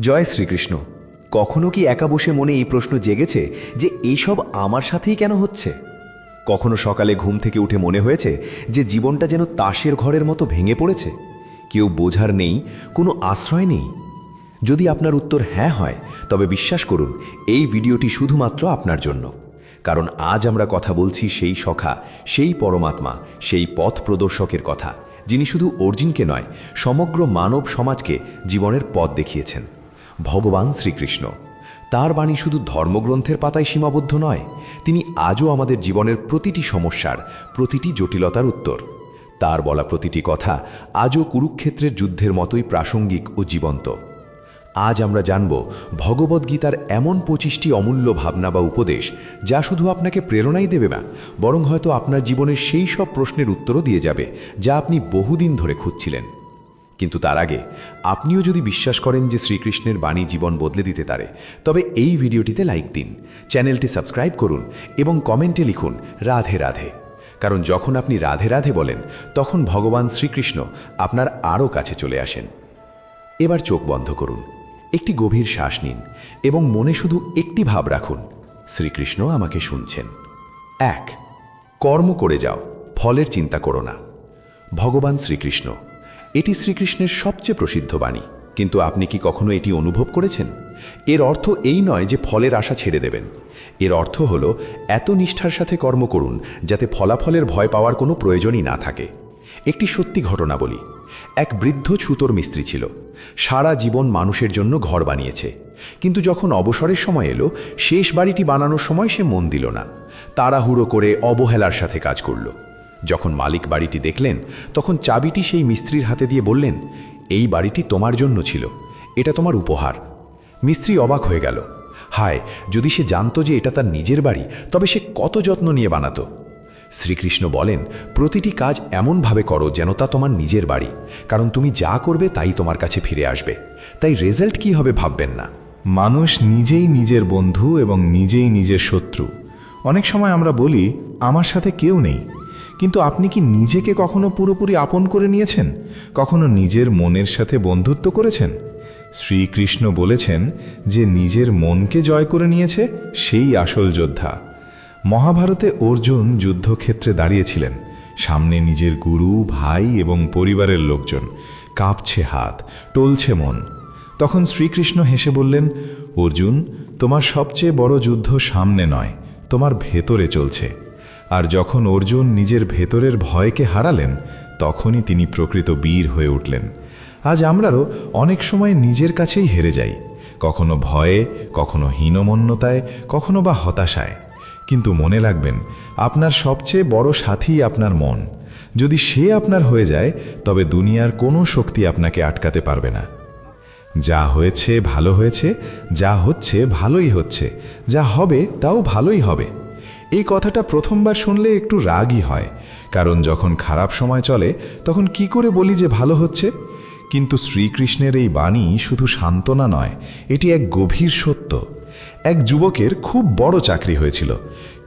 জয় শ্রীকৃষ্ণ। কখনো কি একা বসে মনে এই প্রশ্ন জেগেছে যে এইসব আমার সাথেই কেন হচ্ছে? কখনো সকালে ঘুম থেকে উঠে মনে হয়েছে যে জীবনটা যেন তাসের ঘরের মতো ভেঙে পড়েছে? কেউ বোঝার নেই, কোনো আশ্রয় নেই। যদি আপনার উত্তর হ্যাঁ হয়, তবে বিশ্বাস করুন, এই ভিডিওটি শুধুমাত্র আপনার জন্য। কারণ আজ আমরা কথা বলছি সেই সখা, সেই পরমাত্মা, সেই পথ প্রদর্শকের কথা, যিনি শুধু অর্জুনকে নয়, সমগ্র মানব সমাজকে জীবনের পথ দেখিয়েছেন। ভগবান শ্রীকৃষ্ণ। তার বাণী শুধু ধর্মগ্রন্থের পাতায় সীমাবদ্ধ নয়, তিনি আজও আমাদের জীবনের প্রতিটি সমস্যার, প্রতিটি জটিলতার উত্তর। তার বলা প্রতিটি কথা আজও কুরুক্ষেত্রের যুদ্ধের মতোই প্রাসঙ্গিক ও জীবন্ত। আজ আমরা জানব ভগবদ্গীতার এমন পঁচিশটি অমূল্য ভাবনা বা উপদেশ যা শুধু আপনাকে প্রেরণাই দেবে না, বরং হয়তো আপনার জীবনের সেই সব প্রশ্নের উত্তরও দিয়ে যাবে, যা আপনি বহুদিন ধরে খুঁজছিলেন। কিন্তু তার আগে আপনিও যদি বিশ্বাস করেন যে শ্রীকৃষ্ণের বাণী জীবন বদলে দিতে পারে তবে এই ভিডিওটিতে লাইক দিন, চ্যানেলটি সাবস্ক্রাইব করুন এবং কমেন্টে লিখুন রাধে রাধে। কারণ যখন আপনি রাধে রাধে বলেন, তখন ভগবান শ্রীকৃষ্ণ আপনার আরও কাছে চলে আসেন। এবার চোখ বন্ধ করুন, একটি গভীর শ্বাস নিন এবং মনে শুধু একটি ভাব রাখুন, শ্রীকৃষ্ণ আমাকে শুনছেন। এক, কর্ম করে যাও, ফলের চিন্তা করো না। ভগবান শ্রীকৃষ্ণ এটি শ্রীকৃষ্ণের সবচেয়ে প্রসিদ্ধ বাণী। কিন্তু আপনি কি কখনো এটি অনুভব করেছেন? এর অর্থ এই নয় যে ফলের আশা ছেড়ে দেবেন। এর অর্থ হল, এত নিষ্ঠার সাথে কর্ম করুন যাতে ফলাফলের ভয় পাওয়ার কোনো প্রয়োজনই না থাকে। একটি সত্যি ঘটনা বলি। এক বৃদ্ধ ছুতোর মিস্ত্রি ছিল। সারা জীবন মানুষের জন্য ঘর বানিয়েছে। কিন্তু যখন অবসরের সময় এলো, শেষ বাড়িটি বানানোর সময় সে মন দিল না। তাড়াহুড়ো করে অবহেলার সাথে কাজ করল। যখন মালিক বাড়িটি দেখলেন, তখন চাবিটি সেই মিস্ত্রির হাতে দিয়ে বললেন, এই বাড়িটি তোমার জন্য ছিল, এটা তোমার উপহার। মিস্ত্রি অবাক হয়ে গেল। হায়, যদি সে জানতো যে এটা তার নিজের বাড়ি, তবে সে কত যত্ন নিয়ে বানাতো। শ্রীকৃষ্ণ বলেন, প্রতিটি কাজ এমনভাবে করো যেন তা তোমার নিজের বাড়ি, কারণ তুমি যা করবে তাই তোমার কাছে ফিরে আসবে। তাই রেজাল্ট কি হবে ভাববেন না। মানুষ নিজেই নিজের বন্ধু এবং নিজেই নিজের শত্রু। অনেক সময় আমরা বলি, আমার সাথে কেউ নেই। কিন্তু আপনি কি নিজেকে কখনো পুরোপুরি আপন করে নিয়েছেন? কখনো নিজের মনের সাথে বন্ধুত্ব করেছেন? শ্রীকৃষ্ণ বলেছেন যে নিজের মনকে জয় করে নিয়েছে সেই আসল যোদ্ধা। মহাভারতে অর্জুন যুদ্ধক্ষেত্রে দাঁড়িয়েছিলেন। সামনে নিজের গুরু, ভাই এবং পরিবারের লোকজন। কাঁপছে হাত, টলছে মন। তখন শ্রীকৃষ্ণ হেসে বললেন, অর্জুন, তোমার সবচেয়ে বড় যুদ্ধ সামনে নয়, তোমার ভেতরে চলছে। আর যখন অর্জুন নিজের ভেতরের ভয়কে হারালেন, তখনই তিনি প্রকৃত বীর হয়ে উঠলেন। আজ আমরাও অনেক সময় নিজের কাছেই হেরে যাই, কখনো ভয়ে, কখনো হীনমন্যতায়, কখনো বা হতাশায়। কিন্তু মনে রাখবেন, আপনার সবচেয়ে বড় সাথী আপনার মন। যদি সে আপনার হয়ে যায়, তবে দুনিয়ার কোনো শক্তি আপনাকে আটকাতে পারবে না। যা হয়েছে ভালো হয়েছে, যা হচ্ছে ভালোই হচ্ছে, যা হবে তাও ভালোই হবে। এই কথাটা প্রথমবার শুনলে একটু রাগই হয়, কারণ যখন খারাপ সময় চলে, তখন কি করে বলি যে ভালো হচ্ছে? কিন্তু শ্রীকৃষ্ণের এই বাণী শুধু সান্ত্বনা নয়, এটি এক গভীর সত্য। এক যুবকের খুব বড় চাকরি হয়েছিল,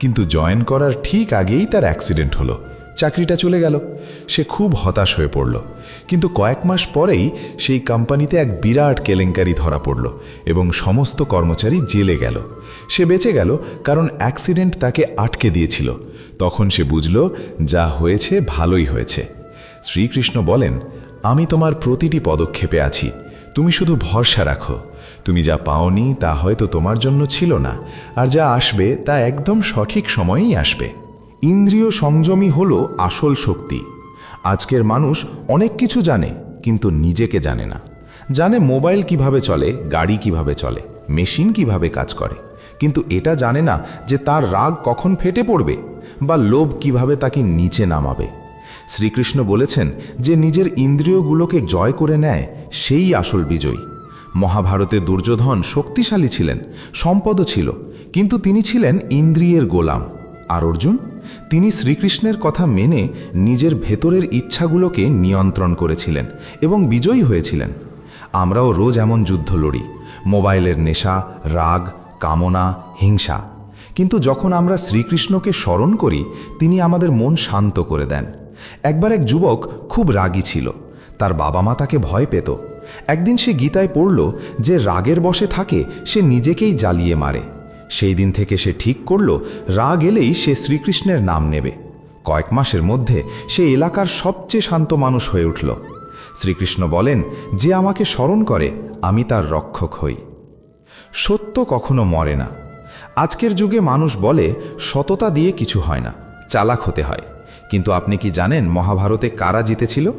কিন্তু জয়েন করার ঠিক আগেই তার অ্যাক্সিডেন্ট হলো। চাকরিটা চলে গেল। সে খুব হতাশ হয়ে পড়ল। কিন্তু কয়েক মাস পরেই সেই কোম্পানিতে এক বিরাট কেলেঙ্কারি ধরা পড়ল এবং সমস্ত কর্মচারী জেলে গেল। সে বেঁচে গেল কারণ অ্যাক্সিডেন্ট তাকে আটকে দিয়েছিল। তখন সে বুঝল, যা হয়েছে ভালোই হয়েছে। শ্রীকৃষ্ণ বলেন, আমি তোমার প্রতিটি পদক্ষেপে আছি। তুমি শুধু ভরসা রাখো। তুমি যা পাওনি তা হয়তো তোমার জন্য ছিল না। আর যা আসবে তা একদম সঠিক সময়েই আসবে। ইন্দ্রিয় সংযমী হল আসল শক্তি। আজকের মানুষ অনেক কিছু জানে, কিন্তু নিজেকে জানে না। জানে মোবাইল কীভাবে চলে, গাড়ি কীভাবে চলে, মেশিন কীভাবে কাজ করে। কিন্তু এটা জানে না যে তার রাগ কখন ফেটে পড়বে বা লোভ কীভাবে তাকে নিচে নামাবে। শ্রীকৃষ্ণ বলেছেন যে নিজের ইন্দ্রিয়গুলোকে জয় করে নেয় সেই আসল বিজয়ী। মহাভারতে দুর্যোধন শক্তিশালী ছিলেন, সম্পদও ছিল, কিন্তু তিনি ছিলেন ইন্দ্রিয়ের গোলাম। আর অর্জুন? তিনি শ্রীকৃষ্ণের কথা মেনে নিজের ভেতরের ইচ্ছাগুলোকে নিয়ন্ত্রণ করেছিলেন এবং বিজয়ী হয়েছিলেন। আমরাও রোজ এমন যুদ্ধ লড়ি, মোবাইলের নেশা, রাগ, কামনা, হিংসা। কিন্তু যখন আমরা শ্রীকৃষ্ণকে স্মরণ করি, তিনি আমাদের মন শান্ত করে দেন। একবার এক যুবক খুব রাগী ছিল। তার বাবা মা তাকে ভয় পেত। একদিন সে গীতায় পড়ল যে রাগের বসে থাকে, সে নিজেকেই জ্বালিয়ে মারে। সেই দিন থেকে সে ঠিক করল, রাগ এলেই সে শ্রীকৃষ্ণের নাম নেবে। কয়েক মাসের মধ্যে সে এলাকার সবচেয়ে শান্ত মানুষ হয়ে উঠল। শ্রীকৃষ্ণ বলেন, যে আমাকে স্মরণ করে, আমি তার রক্ষক হই। সত্য কখনো মরে না। আজকের যুগে মানুষ বলে, সততা দিয়ে কিছু হয় না, চালাক হতে হয়। কিন্তু আপনি কি জানেন মহাভারতে কারা জিতেছিল?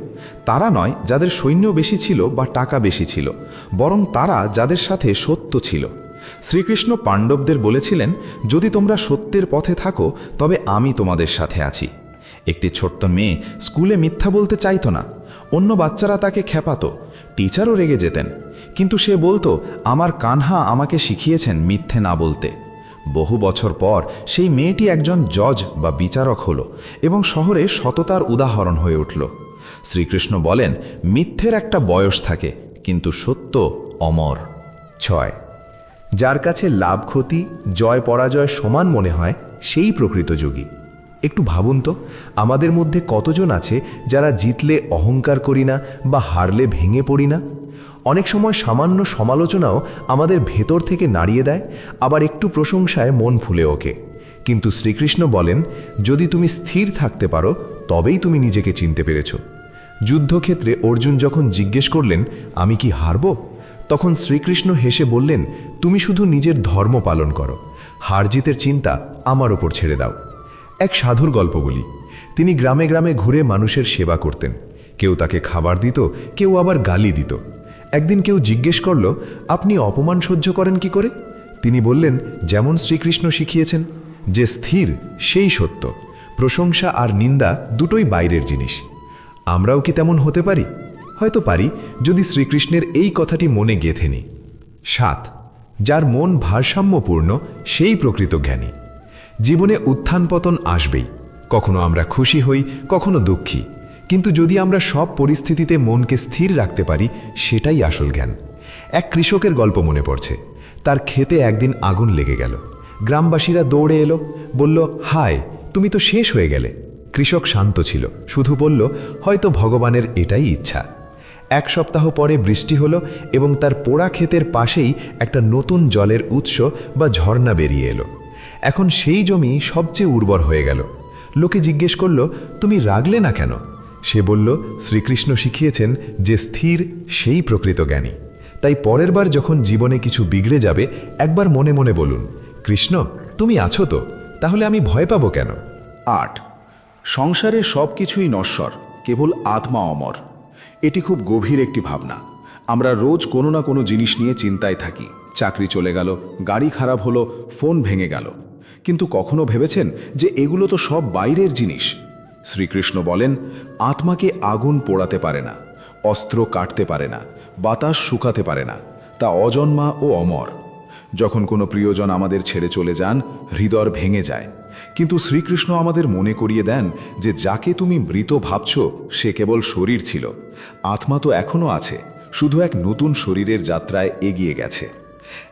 তারা নয় যাদের সৈন্য বেশি ছিল বা টাকা বেশি ছিল, বরং তারা যাদের সাথে সত্য ছিল। শ্রীকৃষ্ণ পাণ্ডবদের বলেছিলেন, যদি তোমরা সত্যের পথে থাকো, তবে আমি তোমাদের সাথে আছি। একটি ছোট্ট মেয়ে স্কুলে মিথ্যা বলতে চাইতো না। অন্য বাচ্চারা তাকে খেপাত। টিচারও রেগে যেতেন। কিন্তু সে বলতো, আমার কানহা আমাকে শিখিয়েছেন মিথ্যে না বলতে। বহু বছর পর সেই মেয়েটি একজন জজ বা বিচারক হল এবং শহরে সততার উদাহরণ হয়ে উঠল। শ্রীকৃষ্ণ বলেন, মিথ্যের একটা বয়স থাকে, কিন্তু সত্য অমর। ছয় যার কাছে লাভ ক্ষতি, জয় পরাজয় সমান মনে হয়, সেই প্রকৃত যোগী। একটু ভাবুন তো, আমাদের মধ্যে কতজন আছে যারা জিতলে অহংকার করি না বা হারলে ভেঙে পড়ি না? অনেক সময় সামান্য সমালোচনাও আমাদের ভেতর থেকে নাড়িয়ে দেয়, আবার একটু প্রশংসায় মন ফুলে ওকে। কিন্তু শ্রীকৃষ্ণ বলেন, যদি তুমি স্থির থাকতে পারো, তবেই তুমি নিজেকে চিনতে পেরেছ। যুদ্ধক্ষেত্রে অর্জুন যখন জিজ্ঞেস করলেন, আমি কি হারব? তখন শ্রীকৃষ্ণ হেসে বললেন তুমি শুধু নিজের ধর্ম পালন করো। হারজিতের চিন্তা আমার ওপর ছেড়ে দাও। এক সাধুর গল্প বলি। তিনি গ্রামে গ্রামে ঘুরে মানুষের সেবা করতেন। কেউ তাকে খাবার দিত, কেউ আবার গালি দিত। একদিন কেউ জিজ্ঞেস করল, আপনি অপমান সহ্য করেন কি করে? তিনি বললেন, যেমন শ্রীকৃষ্ণ শিখিয়েছেন, যে স্থির সেই সত্য। প্রশংসা আর নিন্দা দুটোই বাইরের জিনিস। আমরাও কি তেমন হতে পারি? হয়তো পারি, যদি শ্রীকৃষ্ণের এই কথাটি মনে গেঁথে নিই সাত যার মন ভারসাম্যপূর্ণ, সেই প্রকৃত জ্ঞানী। জীবনে উত্থান পতন আসবেই। কখনো আমরা খুশি হই, কখনো দুঃখী। কিন্তু যদি আমরা সব পরিস্থিতিতে মনকে স্থির রাখতে পারি, সেটাই আসল জ্ঞান। এক কৃষকের গল্প মনে পড়ছে। তার খেতে একদিন আগুন লেগে গেল। গ্রামবাসীরা দৌড়ে এলো। বলল, হায়, তুমি তো শেষ হয়ে গেলে। কৃষক শান্ত ছিল। শুধু বলল, হয়তো ভগবানের এটাই ইচ্ছা। এক সপ্তাহ পরে বৃষ্টি হলো এবং তার পোড়া ক্ষেতের পাশেই একটা নতুন জলের উৎস বা ঝর্ণা বেরিয়ে এলো। এখন সেই জমি সবচেয়ে উর্বর হয়ে গেল। লোকে জিজ্ঞেস করল, তুমি রাগলে না কেন? সে বলল, শ্রীকৃষ্ণ শিখিয়েছেন যে স্থির সেই প্রকৃত জ্ঞানী। তাই পরের বার যখন জীবনে কিছু বিগড়ে যাবে, একবার মনে মনে বলুন, কৃষ্ণ, তুমি আছো তো, তাহলে আমি ভয় পাবো কেন আট। সংসারে সব কিছুই নশ্বর, কেবল আত্মা অমর। এটি খুব গভীর একটি ভাবনা। আমরা রোজ কোনো না কোনো জিনিস নিয়ে চিন্তায় থাকি। চাকরি চলে গেল, গাড়ি খারাপ হলো, ফোন ভেঙে গেল। কিন্তু কখনো ভেবেছেন যে এগুলো তো সব বাইরের জিনিস? শ্রীকৃষ্ণ বলেন, আত্মাকে আগুন পোড়াতে পারে না, অস্ত্র কাটতে পারে না, বাতাস শুকাতে পারে না, তা অজন্মা ও অমর। যখন কোনো প্রিয়জন আমাদের ছেড়ে চলে যান, হৃদয় ভেঙে যায়। কিন্তু শ্রীকৃষ্ণ আমাদের মনে করিয়ে দেন যে যাকে তুমি মৃত ভাবছ, সে কেবল শরীর ছিল। আত্মা তো এখনও আছে, শুধু এক নতুন শরীরের যাত্রায় এগিয়ে গেছে।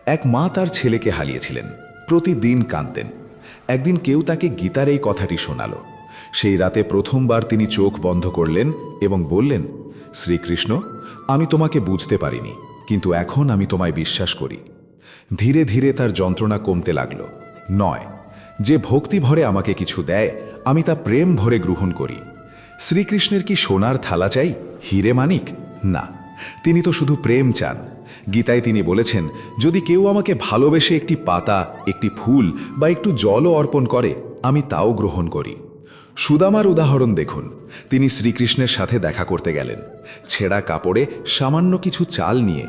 এক মা তার ছেলেকে হারিয়েছিলেন, প্রতিদিন কাঁদতেন। একদিন কেউ তাকে গীতার এই কথাটি শোনাল। সেই রাতে প্রথমবার তিনি চোখ বন্ধ করলেন এবং বললেন, শ্রীকৃষ্ণ, আমি তোমাকে বুঝতে পারিনি, কিন্তু এখন আমি তোমায় বিশ্বাস করি। ধীরে ধীরে তার যন্ত্রণা কমতে লাগল। নয়, যে ভক্তি ভরে আমাকে কিছু দেয়, আমি তা প্রেম ভরে গ্রহণ করি। শ্রীকৃষ্ণের কি সোনার থালা চাই, হিরে মানিক? না, তিনি তো শুধু প্রেম চান। গীতায় তিনি বলেছেন, যদি কেউ আমাকে ভালোবেসে একটি পাতা, একটি ফুল বা একটু জলও অর্পণ করে, আমি তাও গ্রহণ করি। সুদামার উদাহরণ দেখুন। তিনি শ্রীকৃষ্ণের সাথে দেখা করতে গেলেন। ছেঁড়া কাপড়ে সামান্য কিছু চাল নিয়ে।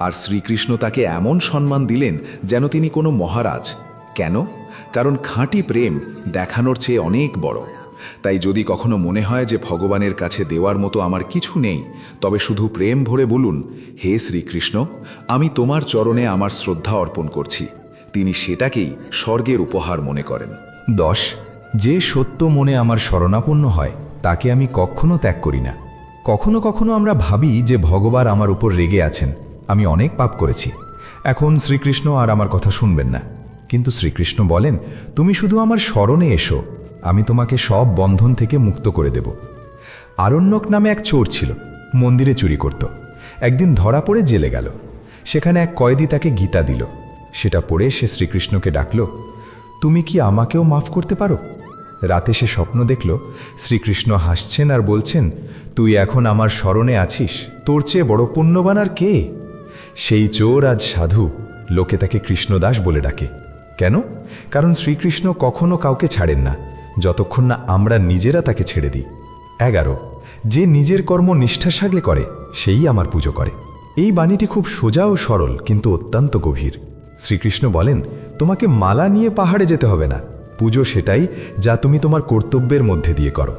আর শ্রীকৃষ্ণ তাকে এমন সম্মান দিলেন যেন তিনি কোনো মহারাজ। কেন? কারণ খাঁটি প্রেম দেখানোর চেয়ে অনেক বড়। তাই যদি কখনো মনে হয় যে ভগবানের কাছে দেওয়ার মতো আমার কিছু নেই, তবে শুধু প্রেম ভরে বলুন, হে শ্রীকৃষ্ণ, আমি তোমার চরণে আমার শ্রদ্ধা অর্পণ করছি। তিনি সেটাকেই স্বর্গের উপহার মনে করেন। দশ, যে সত্য মনে আমার শরণাপন্ন হয়, তাকে আমি কখনো ত্যাগ করি না। কখনো কখনো আমরা ভাবি যে ভগবান আমার উপর রেগে আছেন। আমি অনেক পাপ করেছি। এখন শ্রীকৃষ্ণ আর আমার কথা শুনবেন না। কিন্তু শ্রীকৃষ্ণ বলেন, তুমি শুধু আমার স্মরণে এসো। আমি তোমাকে সব বন্ধন থেকে মুক্ত করে দেব। আরণ্যক নামে এক চোর ছিল, মন্দিরে চুরি করত। একদিন ধরা পড়ে জেলে গেল। সেখানে এক কয়েদি তাকে গীতা দিল। সেটা পড়ে সে শ্রীকৃষ্ণকে ডাকল, তুমি কি আমাকেও মাফ করতে পারো? রাতে সে স্বপ্ন দেখল, শ্রীকৃষ্ণ হাসছেন আর বলছেন, তুই এখন আমার স্মরণে আছিস। তোর চেয়ে বড় পুণ্যবান আর কে? সেই চোর আজ সাধু, লোকে তাকে কৃষ্ণদাস বলে ডাকে। কেন? কারণ শ্রীকৃষ্ণ কখনো কাউকে ছাড়েন না, যতক্ষণ না আমরা নিজেরা তাকে ছেড়ে দিই। এগারো, যে নিজের কর্ম নিষ্ঠা সাগলে করে, সেই আমার পুজো করে। এই বাণীটি খুব সোজা ও সরল, কিন্তু অত্যন্ত গভীর। শ্রীকৃষ্ণ বলেন, তোমাকে মালা নিয়ে পাহাড়ে যেতে হবে না। পুজো সেটাই যা তুমি তোমার কর্তব্যের মধ্যে দিয়ে করো।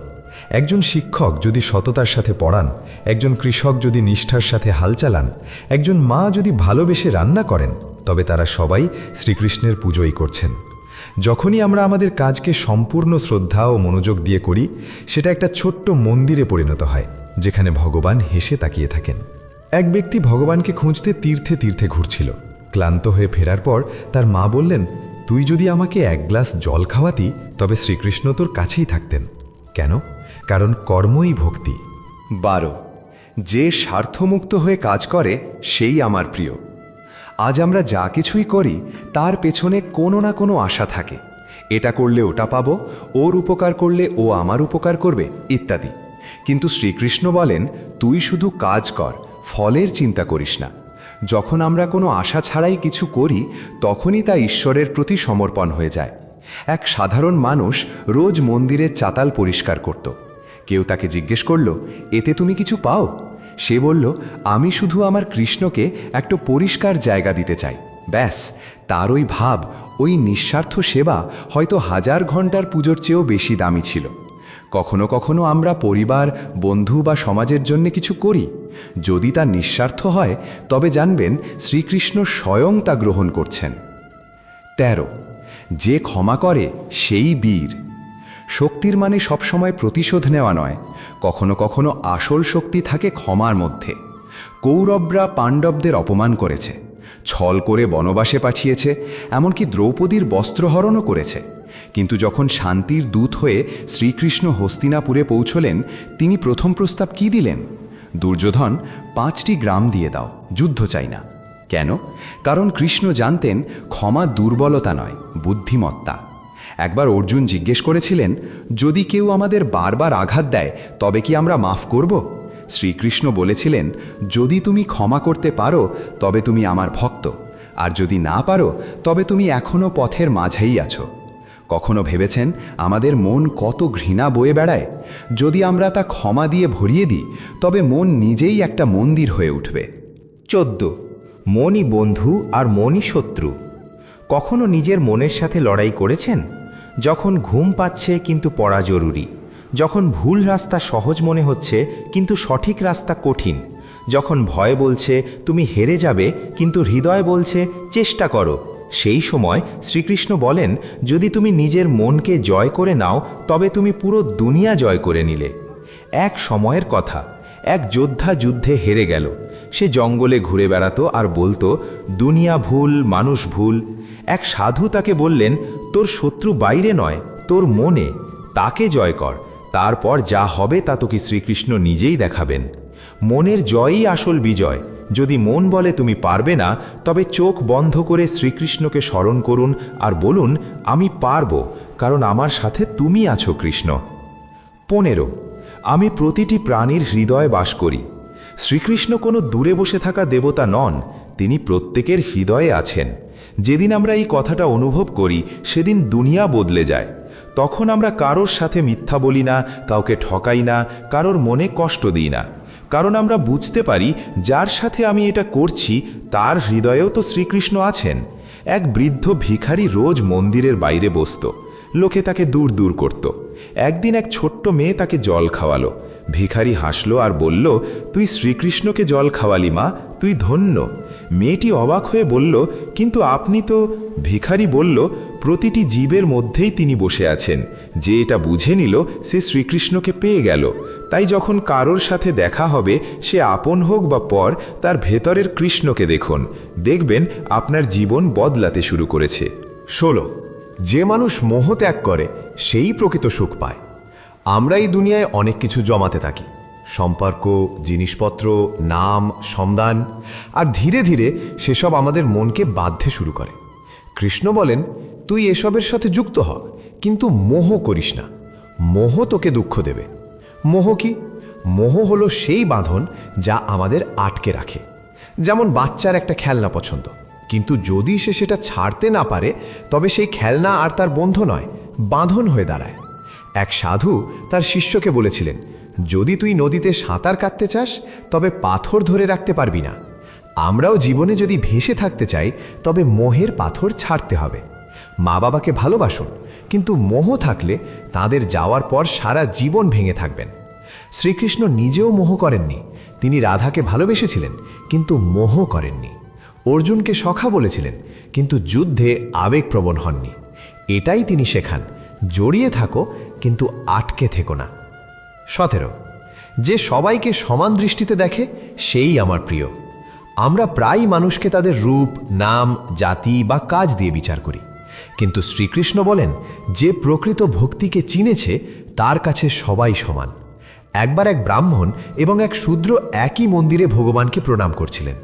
একজন শিক্ষক যদি সততার সাথে পড়ান, একজন কৃষক যদি নিষ্ঠার সাথে হাল চালান, একজন মা যদি ভালোবেসে রান্না করেন, তবে তারা সবাই শ্রীকৃষ্ণের পুজোই করছেন। যখনই আমরা আমাদের কাজকে সম্পূর্ণ শ্রদ্ধা ও মনোযোগ দিয়ে করি, সেটা একটা ছোট্ট মন্দিরে পরিণত হয়, যেখানে ভগবান হেসে তাকিয়ে থাকেন। এক ব্যক্তি ভগবানকে খুঁজতে তীর্থে তীর্থে ঘুরছিল। ক্লান্ত হয়ে ফেরার পর তার মা বললেন, তুই যদি আমাকে এক গ্লাস জল খাওয়াতি, তবে শ্রীকৃষ্ণ তোর কাছেই থাকতেন। কেন? কারণ কর্মই ভক্তি। বারো, যে স্বার্থমুক্ত হয়ে কাজ করে, সেই আমার প্রিয়। আজ আমরা যা কিছুই করি, তার পেছনে কোনো না কোনো আশা থাকে। এটা করলে ওটা পাব, ওর উপকার করলে ও আমার উপকার করবে, ইত্যাদি। কিন্তু শ্রীকৃষ্ণ বলেন, তুই শুধু কাজ কর, ফলের চিন্তা করিস না। যখন আমরা কোনো আশা ছাড়াই কিছু করি, তখনই তা ঈশ্বরের প্রতি সমর্পণ হয়ে যায়। এক সাধারণ মানুষ রোজ মন্দিরের চাতাল পরিষ্কার করত। কেউ তাকে জিজ্ঞেস করল, এতে তুমি কিছু পাও? সে বলল, আমি শুধু আমার কৃষ্ণকে একটা পরিষ্কার জায়গা দিতে চাই। ব্যাস, তার ওই ভাব, ওই নিঃস্বার্থ সেবা হয়তো হাজার ঘণ্টার পুজোর চেয়েও বেশি দামি ছিল। কখনো কখনো আমরা পরিবার, বন্ধু বা সমাজের জন্য কিছু করি। যদি তা নিঃস্বার্থ হয়, তবে জানবেন শ্রীকৃষ্ণ স্বয়ং তা গ্রহণ করছেন। তেরো, যে ক্ষমা করে সেই বীর। শক্তির মানে সবসময় প্রতিশোধ নেওয়া নয়, কখনো কখনো আসল শক্তি থাকে ক্ষমার মধ্যে। কৌরবরা পাণ্ডবদের অপমান করেছে, ছল করে বনবাসে পাঠিয়েছে, এমনকি দ্রৌপদীর বস্ত্রহরণও করেছে। কিন্তু যখন শান্তির দূত হয়ে শ্রীকৃষ্ণ হস্তিনাপুরে পৌঁছলেন, তিনি প্রথম প্রস্তাব কি দিলেন? দুর্যোধন, পাঁচটি গ্রাম দিয়ে দাও, যুদ্ধ চাই না। কেন? কারণ কৃষ্ণ জানতেন ক্ষমা দুর্বলতা নয়, বুদ্ধিমত্তা। একবার অর্জুন জিজ্ঞেস করেছিলেন, যদি কেউ আমাদের বারবার আঘাত দেয়, তবে কি আমরা মাফ করব? শ্রীকৃষ্ণ বলেছিলেন, যদি তুমি ক্ষমা করতে পারো, তবে তুমি আমার ভক্ত। আর যদি না পারো, তবে তুমি এখনও পথের মাঝেই আছো। কখনো ভেবেছেন আমাদের মন কত ঘৃণা বয়ে বেড়ায়? যদি আমরা তা ক্ষমা দিয়ে ভরিয়ে দিই, তবে মন নিজেই একটা মন্দির হয়ে উঠবে। চোদ্দ। মনই বন্ধু আর মনই শত্রু। কখনো নিজের মনের সাথে লড়াই করেছেন? যখন ঘুম পাচ্ছে কিন্তু পড়া জরুরি। যখন ভুল রাস্তা সহজ মনে হচ্ছে কিন্তু সঠিক রাস্তা কঠিন। যখন ভয় বলছে, তুমি হেরে যাবে কিন্তু হৃদয় বলছে, চেষ্টা করো সেই সময় শ্রীকৃষ্ণ বলেন, যদি তুমি নিজের মনকে জয় করে নাও, তবে তুমি পুরো দুনিয়া জয় করে নিলে। এক সময়ের কথা। এক যোদ্ধা যুদ্ধে হেরে গেল। সে জঙ্গলে ঘুরে বেড়াতো আর বলতো, দুনিয়া ভুল, মানুষ ভুল। এক সাধু তাকে বললেন, তোর শত্রু বাইরে নয়, তোর মনে। তাকে জয় কর, তারপর যা হবে তা তোকে শ্রীকৃষ্ণ নিজেই দেখাবেন। মনের জয়ই আসল বিজয়। যদি মন বলে তুমি পারবে না, তবে চোখ বন্ধ করে শ্রীকৃষ্ণকে স্মরণ করুন আর বলুন, আমি পারব, কারণ আমার সাথে তুমি আছো কৃষ্ণ। পনেরো, আমি প্রতিটি প্রাণীর হৃদয় বাস করি। শ্রীকৃষ্ণ কোনো দূরে বসে থাকা দেবতা নন, তিনি প্রত্যেকের হৃদয়ে আছেন। যেদিন আমরা এই কথাটা অনুভব করি, সেদিন দুনিয়া বদলে যায়। তখন আমরা কারোর সাথে মিথ্যা বলি না, কাউকে ঠকাই না, কারোর মনে কষ্ট দিই না। কারণ আমরা বুঝতে পারি, যার সাথে আমি এটা করছি, তার হৃদয়েও তো শ্রীকৃষ্ণ আছেন। এক বৃদ্ধ ভিখারি রোজ মন্দিরের বাইরে বসত। লোকে তাকে দূর দূর করত। একদিন এক ছোট্ট মেয়ে তাকে জল খাওয়ালো। ভিখারি হাসলো আর বলল, তুই শ্রীকৃষ্ণকে জল খাওয়ালি মা, তুই ধন্য। মেয়েটি অবাক হয়ে বলল, কিন্তু আপনি তো, ভিখারি বলল, প্রতিটি জীবের মধ্যেই তিনি বসে আছেন। যে এটা বুঝে নিল, সে শ্রীকৃষ্ণকে পেয়ে গেল। তাই যখন কারোর সাথে দেখা হবে, সে আপন হোক বা পর, তার ভেতরের কৃষ্ণকে দেখুন। দেখবেন, আপনার জীবন বদলাতে শুরু করেছে। ষোলো। যে মানুষ মোহ ত্যাগ করে, সেই প্রকৃত সুখ পায়। আমরা এই দুনিয়ায় অনেক কিছু জমাতে থাকি। সম্পর্ক, জিনিসপত্র, নাম সমদান আর ধীরে ধীরে সেসব আমাদের মনকে বাধ্যে শুরু করে। কৃষ্ণ বলেন, তুই এসবের সাথে যুক্ত হ, কিন্তু মোহ করিস না। মোহ তোকে দুঃখ দেবে। মোহ কি? মোহ হলো সেই বাঁধন যা আমাদের আটকে রাখে। যেমন বাচ্চার একটা খেলনা পছন্দ। কিন্তু যদি সে সেটা ছাড়তে না পারে, তবে সেই খেলনা আর তার বন্ধু নয়, বাঁধন হয়ে দাঁড়ায়। এক সাধু তার শিষ্যকে বলেছিলেন, যদি তুই নদীতে সাঁতার কাটতে চাস, তবে পাথর ধরে রাখতে পারবি না। আমরাও জীবনে যদি ভেসে থাকতে চাই, তবে মোহের পাথর ছাড়তে হবে। মা বাবাকে ভালোবাসুন, কিন্তু মোহ থাকলে তাদের যাওয়ার পর সারা জীবন ভেঙে থাকবেন। শ্রীকৃষ্ণ নিজেও মোহ করেননি, তিনি রাধাকে ভালোবেসেছিলেন, কিন্তু মোহ করেননি। অর্জুনকে সখা বলেছিলেন, কিন্তু যুদ্ধে আবেগপ্রবণ হননি। এটাই তিনি শেখান, জড়িয়ে থাকো কিন্তু আটকে থেকো না। সতেরো, যে সবাইকে সমান দৃষ্টিতে দেখে, সেই আমার প্রিয়। আমরা প্রায়ই মানুষকে তাদের রূপ, নাম, জাতি বা কাজ দিয়ে বিচার করি। কিন্তু শ্রীকৃষ্ণ বলেন, যে প্রকৃত ভক্তিকে চিনেছে, তার কাছে সবাই সমান। একবার এক ব্রাহ্মণ এবং এক শূদ্র একই মন্দিরে ভগবানকে প্রণাম করছিলেন।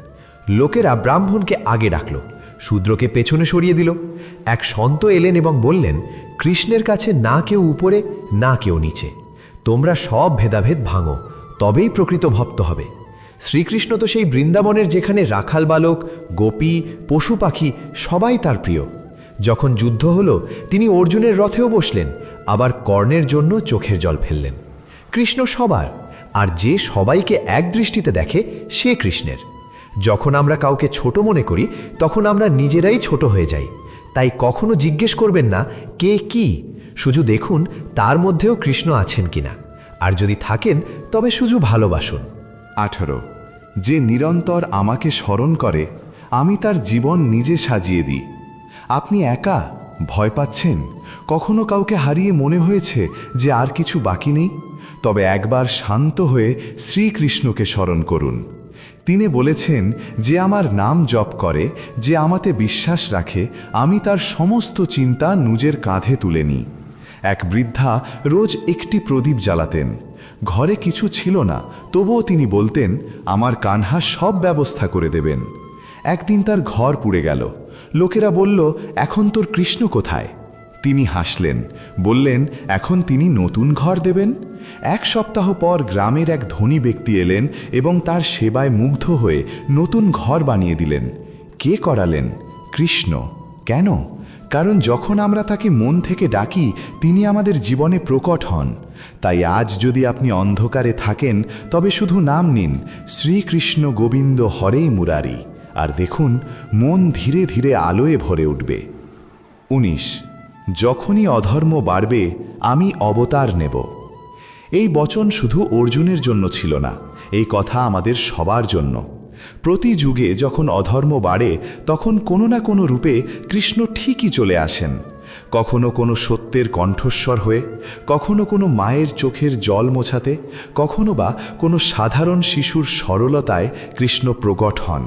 লোকেরা ব্রাহ্মণকে আগে ডাকল, শূদ্রকে পেছনে সরিয়ে দিল। এক সন্ত এলেন এবং বললেন কৃষ্ণের কাছে না কেউ উপরে, না কেউ নিচে। তোমরা সব ভেদাভেদ ভাঙো, তবেই প্রকৃত ভক্ত হবে। শ্রীকৃষ্ণ তো সেই বৃন্দাবনের যেখানে রাখাল বালক, গোপী, পশু পাখি সবাই তার প্রিয়। যখন যুদ্ধ হলো, তিনি অর্জুনের রথেও বসলেন, আবার কর্ণের জন্য চোখের জল ফেললেন। কৃষ্ণ সবার, আর যে সবাইকে এক দৃষ্টিতে দেখে, সে কৃষ্ণের। যখন আমরা কাউকে ছোট মনে করি, তখন আমরা নিজেরাই ছোট হয়ে যাই। তাই কখনো জিজ্ঞেস করবেন না, কে কি? শুধু দেখুন তার মধ্যেও কৃষ্ণ আছেন কিনা। আর যদি থাকেন, তবে শুধু ভালোবাসুন। আঠারো। যে নিরন্তর আমাকে স্মরণ করে, আমি তার জীবন নিজে সাজিয়ে দিই। আপনি একা? ভয় পাচ্ছেন? কখনো কাউকে হারিয়ে মনে হয়েছে যে আর কিছু বাকি নেই? তবে একবার শান্ত হয়ে শ্রীকৃষ্ণকে স্মরণ করুন। তিনি বলেছেন, যে আমার নাম জপ করে, যে আমাতে বিশ্বাস রাখে, আমি তার সমস্ত চিন্তা নিজের কাঁধে তুলে নিই। এক বৃদ্ধা রোজ একটি প্রদীপ জ্বালাতেন। ঘরে কিছু ছিল না, তবুও তিনি বলতেন, আমার কানহা সব ব্যবস্থা করে দেবেন। একদিন তার ঘর পুড়ে গেল। লোকেরা বলল, এখন তোর কৃষ্ণ কোথায়? তিনি হাসলেন, বললেন, এখন তিনি নতুন ঘর দেবেন? এক সপ্তাহ পর গ্রামের এক ধনী ব্যক্তি এলেন এবং তার সেবায় মুগ্ধ হয়ে নতুন ঘর বানিয়ে দিলেন। কে করালেন? কৃষ্ণ। কেন? কারণ যখন আমরা তাকে মন থেকে ডাকি, তিনি আমাদের জীবনে প্রকট হন। তাই আজ যদি আপনি অন্ধকারে থাকেন, তবে শুধু নাম নিন, শ্রীকৃষ্ণ গোবিন্দ হরে মুরারি। আর দেখুন, মন ধীরে ধীরে আলোয় ভরে উঠবে। উনিশ যখনই অধর্ম বাড়বে, আমি অবতার নেব। এই বচন শুধু অর্জুনের জন্য ছিল না, এই কথা আমাদের সবার জন্য। প্রতি যুগে যখন অধর্ম বাড়ে, তখন কোনো না কোনো রূপে কৃষ্ণ ঠিকই চলে আসেন। কখনো কোনো সত্যের কণ্ঠস্বর হয়ে, কখনো কোনো মায়ের চোখের জল মোছাতে, কখনো বা কোনো সাধারণ শিশুর সরলতায় কৃষ্ণ প্রকট হন।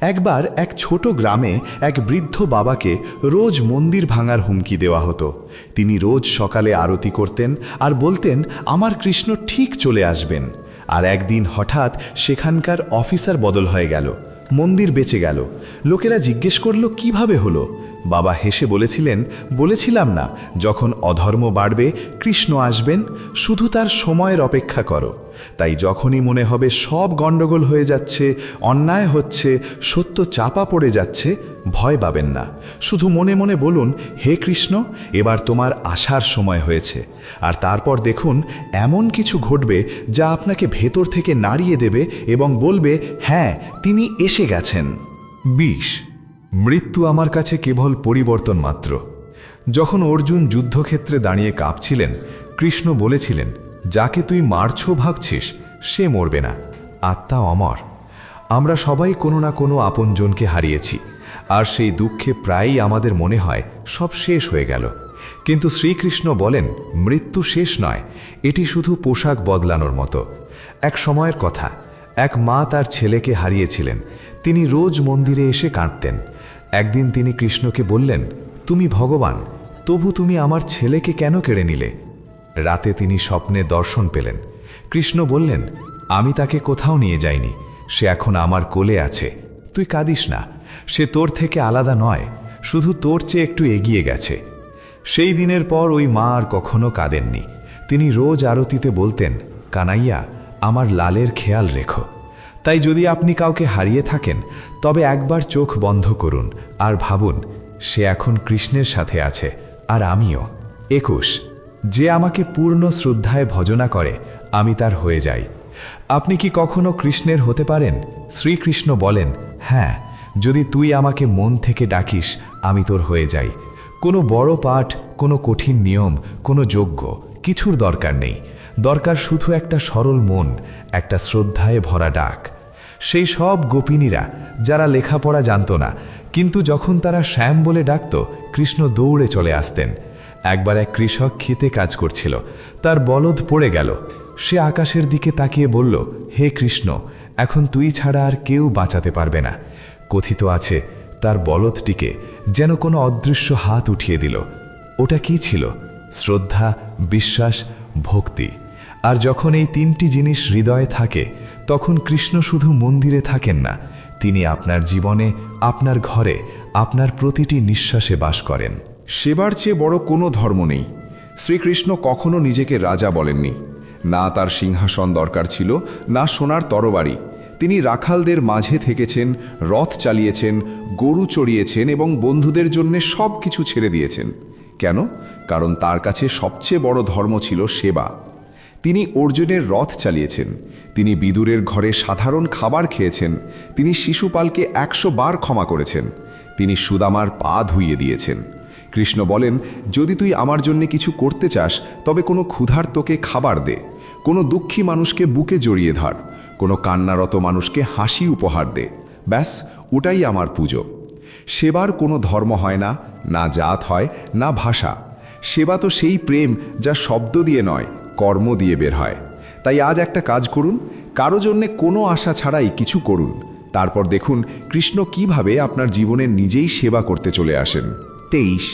একবার এক ছোট গ্রামে এক বৃদ্ধ বাবাকে রোজ মন্দির ভাঙার হুমকি দেওয়া হতো। তিনি রোজ সকালে আরতি করতেন আর বলতেন, আমার কৃষ্ণ ঠিক চলে আসবেন। আর একদিন হঠাৎ সেখানকার অফিসার বদল হয়ে গেল। মন্দির বেঁচে গেল। লোকেরা জিজ্ঞেস করল, কীভাবে হলো? বাবা হেসে বলেছিলেন, বলেছিলাম না, যখন অধর্ম বাড়বে, কৃষ্ণ আসবেন, শুধু তার সময়ের অপেক্ষা করো। তাই যখনই মনে হবে সব গণ্ডগোল হয়ে যাচ্ছে, অন্যায় হচ্ছে, সত্য চাপা পড়ে যাচ্ছে, ভয় পাবেন না। শুধু মনে মনে বলুন, হে কৃষ্ণ, এবার তোমার আসার সময় হয়েছে। আর তারপর দেখুন, এমন কিছু ঘটবে যা আপনাকে ভেতর থেকে নাড়িয়ে দেবে এবং বলবে হ্যাঁ তিনি এসে গেছেন। বিষ মৃত্যু আমার কাছে কেবল পরিবর্তন মাত্র। যখন অর্জুন যুদ্ধক্ষেত্রে দাঁড়িয়ে কাঁপছিলেন, কৃষ্ণ বলেছিলেন, যাকে তুই মারছ ভাবছিস সে মরবে না। আত্মা অমর। আমরা সবাই কোনো না কোনো আপনজনকে হারিয়েছি। আর সেই দুঃখে প্রায়ই আমাদের মনে হয়, সব শেষ হয়ে গেল। কিন্তু শ্রীকৃষ্ণ বলেন, মৃত্যু শেষ নয়, এটি শুধু পোশাক বদলানোর মতো। এক সময়ের কথা, এক মা তার ছেলেকে হারিয়েছিলেন। তিনি রোজ মন্দিরে এসে কাঁদতেন। একদিন তিনি কৃষ্ণকে বললেন, তুমি ভগবান, তবু তুমি আমার ছেলেকে কেন কেড়ে নিলে? রাতে তিনি স্বপ্নে দর্শন পেলেন। কৃষ্ণ বললেন, আমি তাকে কোথাও নিয়ে যাইনি, সে এখন আমার কোলে আছে। তুই কাঁদিস না, সে তোর থেকে আলাদা নয়, শুধু তোর চেয়ে একটু এগিয়ে গেছে। সেই দিনের পর ওই মা আর কখনো কাঁদেননি। তিনি রোজ আরতিতে বলতেন, কানাইয়া, আমার লালের খেয়াল রেখো। তাই যদি আপনি কাউকে হারিয়ে থাকেন, তবে একবার চোখ বন্ধ করুন আর ভাবুন, সে এখন কৃষ্ণের সাথে আছে আর আমিও। একুশ, যে আমাকে পূর্ণ শ্রদ্ধায় ভজনা করে, আমি তার হয়ে যাই। আপনি কি কখনো কৃষ্ণের হতে পারেন? শ্রীকৃষ্ণ বলেন হ্যাঁ যদি তুই আমাকে মন থেকে ডাকিস, আমি তোর হয়ে যাই। কোনো বড় পাঠ, কোনো কঠিন নিয়ম, কোনো যোগ্য কিছুর দরকার নেই। দরকার শুধু একটা সরল মন, একটা শ্রদ্ধায় ভরা ডাক। সেই সব গোপিনীরা, যারা লেখাপড়া জানত না, কিন্তু যখন তারা শ্যাম বলে ডাকত, কৃষ্ণ দৌড়ে চলে আসতেন। একবার এক কৃষক খেতে কাজ করছিল, তার বলদ পড়ে গেল। সে আকাশের দিকে তাকিয়ে বলল, হে কৃষ্ণ, এখন তুই ছাড়া আর কেউ বাঁচাতে পারবে না। কথিত আছে, তার বলদটিকে যেন কোনো অদৃশ্য হাত উঠিয়ে দিল। ওটা কি ছিল? শ্রদ্ধা, বিশ্বাস ভক্তি। আর যখন এই তিনটি জিনিস হৃদয়ে থাকে, তখন কৃষ্ণ শুধু মন্দিরে থাকেন না, তিনি আপনার জীবনে, আপনার ঘরে, আপনার প্রতিটি নিঃশ্বাসে বাস করেন। সেবার চেয়ে বড় কোনো ধর্ম নেই। শ্রীকৃষ্ণ কখনো নিজেকে রাজা বলেননি। না তার সিংহাসন দরকার ছিল, না সোনার তরবারি। তিনি রাখালদের মাঝে থেকেছেন, রথ চালিয়েছেন, গরু চড়িয়েছেন এবং বন্ধুদের জন্য সব কিছু ছেড়ে দিয়েছেন। কেন? কারণ তার কাছে সবচেয়ে বড় ধর্ম ছিল সেবা। তিনি অর্জুনের রথ চালিয়েছেন। তিনি বিদুরের ঘরে সাধারণ খাবার খেয়েছেন। তিনি শিশুপালকে একশো বার ক্ষমা করেছেন। তিনি সুদামার পা ধুইয়ে দিয়েছেন। কৃষ্ণ বলেন, যদি তুই আমার জন্য কিছু করতে চাস, তবে কোনো ক্ষুধার্তকে খাবার দে। কোনো দুঃখী মানুষকে বুকে জড়িয়ে ধার। কোনো কান্নারত মানুষকে হাসি উপহার দে। ব্যাস, ওটাই আমার পুজো। সেবার কোনো ধর্ম হয় না না জাত হয়, না ভাষা। সেবা তো সেই প্রেম যা শব্দ দিয়ে নয়, কর্ম দিয়ে বের হয়। তাই আজ একটা কাজ করুন, কারও জন্যে কোনো আশা ছাড়াই কিছু করুন। তারপর দেখুন কৃষ্ণ কীভাবে আপনার জীবনে নিজেই সেবা করতে চলে আসেন। তেইশ,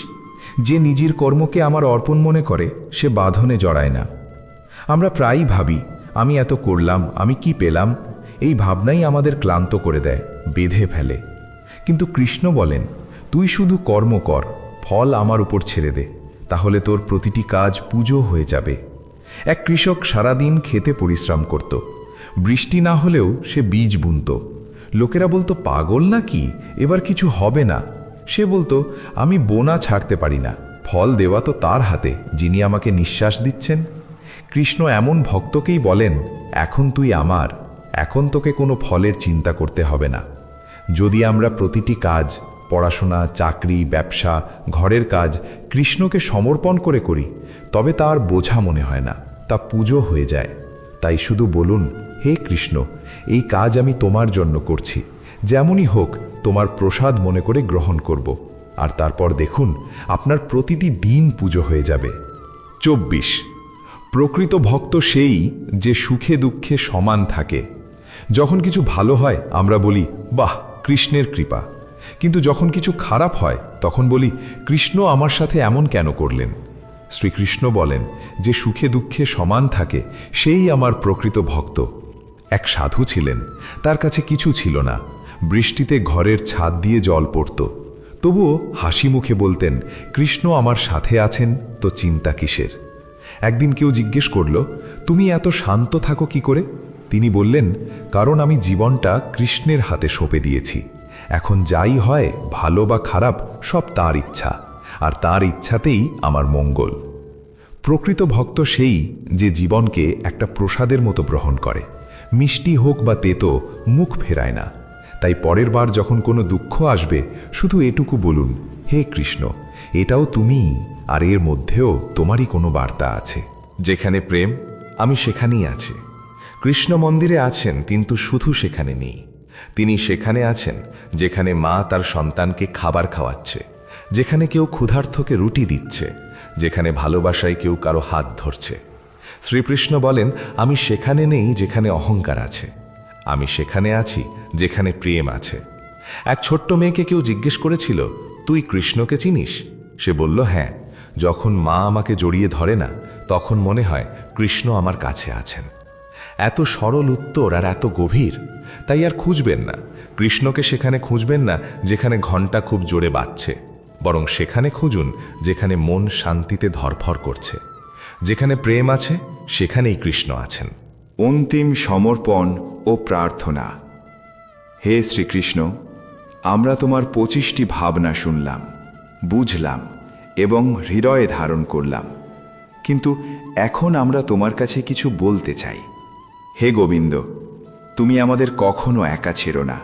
যে নিজের কর্মকে আমার অর্পণ মনে করে, সে বাঁধনে জড়ায় না। আমরা প্রায়ই ভাবি, আমি এত করলাম, আমি কি পেলাম? এই ভাবনাই আমাদের ক্লান্ত করে দেয়, বেঁধে ফেলে। কিন্তু কৃষ্ণ বলেন, তুই শুধু কর্ম কর, ফল আমার উপর ছেড়ে দে, তাহলে তোর প্রতিটি কাজ পুজো হয়ে যাবে। এক কৃষক সারাদিন খেতে পরিশ্রম করত। বৃষ্টি না হলেও সে বীজ বুনত। লোকেরা বলতো, পাগল না কি এবার কিছু হবে না। সে বলতো, আমি বোনা ছাড়তে পারি না, ফল দেওয়া তো তার হাতে, যিনি আমাকে নিঃশ্বাস দিচ্ছেন। কৃষ্ণ এমন ভক্তকেই বলেন, এখন তুই আমার, এখন তোকে কোনো ফলের চিন্তা করতে হবে না। যদি আমরা প্রতিটি কাজ, পড়াশোনা, চাকরি, ব্যবসা, ঘরের কাজ কৃষ্ণকে সমর্পণ করে করি, তবে তার বোঝা মনে হয় না, তা পুজো হয়ে যায়। তাই শুধু বলুন, হে কৃষ্ণ, এই কাজ আমি তোমার জন্য করছি। যেমনই হোক, তোমার প্রসাদ মনে করে গ্রহণ করব। আর তারপর দেখুন, আপনার প্রতিটি দিন পুজো হয়ে যাবে। চব্বিশ। প্রকৃত ভক্ত সেই যে সুখে দুঃখে সমান থাকে। যখন কিছু ভালো হয়, আমরা বলি, বাহ কৃষ্ণের কৃপা। কিন্তু যখন কিছু খারাপ হয়, তখন বলি, কৃষ্ণ আমার সাথে এমন কেন করলেন? শ্রীকৃষ্ণ বলেন, যে সুখে দুঃখে সমান থাকে, সেই আমার প্রকৃত ভক্ত। এক সাধু ছিলেন, তার কাছে কিছু ছিল না। বৃষ্টিতে ঘরের ছাদ দিয়ে জল পড়ত। তবুও হাসি মুখে বলতেন, কৃষ্ণ আমার সাথে আছেন, তো চিন্তা কিসের? একদিন কেউ জিজ্ঞেস করল, তুমি এত শান্ত থাকো কি করে? তিনি বললেন, কারণ আমি জীবনটা কৃষ্ণের হাতে সঁপে দিয়েছি। এখন যাই হয়, ভালো বা খারাপ, সব তার ইচ্ছা, আর তার ইচ্ছাতেই আমার মঙ্গল। প্রকৃত ভক্ত সেই যে জীবনকে একটা প্রসাদের মতো গ্রহণ করে। মিষ্টি হোক বা তেতো, মুখ ফেরায় না। তাই পরের বার যখন কোনো দুঃখ আসবে, শুধু এটুকু বলুন, হে কৃষ্ণ, এটাও তুমি, আর এর মধ্যেও তোমারই কোনো বার্তা আছে। যেখানে প্রেম, আমি সেখানেই আছি। কৃষ্ণ মন্দিরে আছেন, কিন্তু শুধু সেখানে নেই। তিনি সেখানে আছেন, যেখানে মা তার সন্তানকে খাবার খাওয়াচ্ছে, যেখানে কেউ ক্ষুধার্থকে রুটি দিচ্ছে, যেখানে ভালোবাসায় কেউ কারও হাত ধরছে। শ্রীকৃষ্ণ বলেন, আমি সেখানে নেই যেখানে অহংকার আছে। আমি সেখানে আছি যেখানে প্রেম আছে। এক ছোট্ট মেয়েকে কেউ জিজ্ঞেস করেছিল, তুই কৃষ্ণকে চিনিস? সে বলল হ্যাঁ। যখন মা আমাকে জড়িয়ে ধরে না, তখন মনে হয় কৃষ্ণ আমার কাছে আছেন। এত সরল উত্তর আর এত গভীর, তাই আর খুঁজবেন না। কৃষ্ণকে সেখানে খুঁজবেন না, যেখানে ঘণ্টা খুব জোরে বাজছে। বরং সেখানে খুঁজুন, যেখানে মন শান্তিতে ধরফর করছে। যেখানে প্রেম আছে, সেখানেই কৃষ্ণ আছেন। অন্তিম সমর্পণ ও প্রার্থনা। হে শ্রীকৃষ্ণ, আমরা তোমার পঁচিশটি ভাবনা শুনলাম, বুঝলাম এবং হৃদয়ে ধারণ করলাম। কিন্তু এখন আমরা তোমার কাছে কিছু বলতে চাই। হে গোবিন্দ, তুমি আমাদের কখনো একা ছেড়ো না।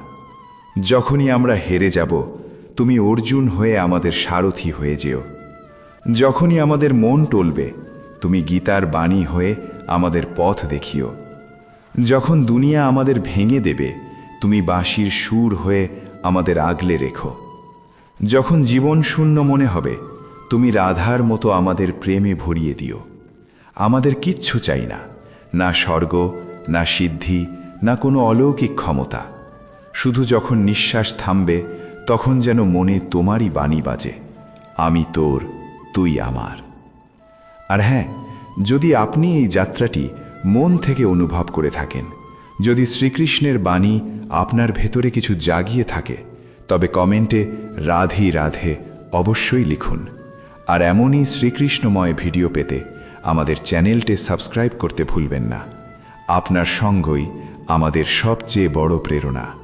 যখনই আমরা হেরে যাব, তুমি অর্জুন হয়ে আমাদের সারথি হয়ে যেও। যখনই আমাদের মন টলবে, তুমি গীতার বাণী হয়ে আমাদের পথ দেখিও। যখন দুনিয়া আমাদের ভেঙে দেবে, তুমি বাঁশির সুর হয়ে আমাদের আগলে রেখো। যখন জীবন শূন্য মনে হবে, তুমি রাধার মতো আমাদের প্রেমে ভরিয়ে দিও। আমাদের কিচ্ছু চাই না না স্বর্গ না সিদ্ধি, না কোনো অলৌকিক ক্ষমতা। শুধু যখন নিঃশ্বাস থামবে, তখন যেন মনে তোমারই বাণী বাজে, আমি তোর, তুই আমার। আর হ্যাঁ যদি আপনি এই যাত্রাটি মন থেকে অনুভব করে থাকেন, যদি শ্রীকৃষ্ণের বাণী আপনার ভেতরে কিছু জাগিয়ে থাকে, তবে কমেন্টে রাধি রাধে অবশ্যই লিখুন। আর এমনই শ্রীকৃষ্ণময় ভিডিও পেতে আমাদের চ্যানেলটি সাবস্ক্রাইব করতে ভুলবেন না। আপনার সঙ্গই আমাদের সবচেয়ে বড় প্রেরণা।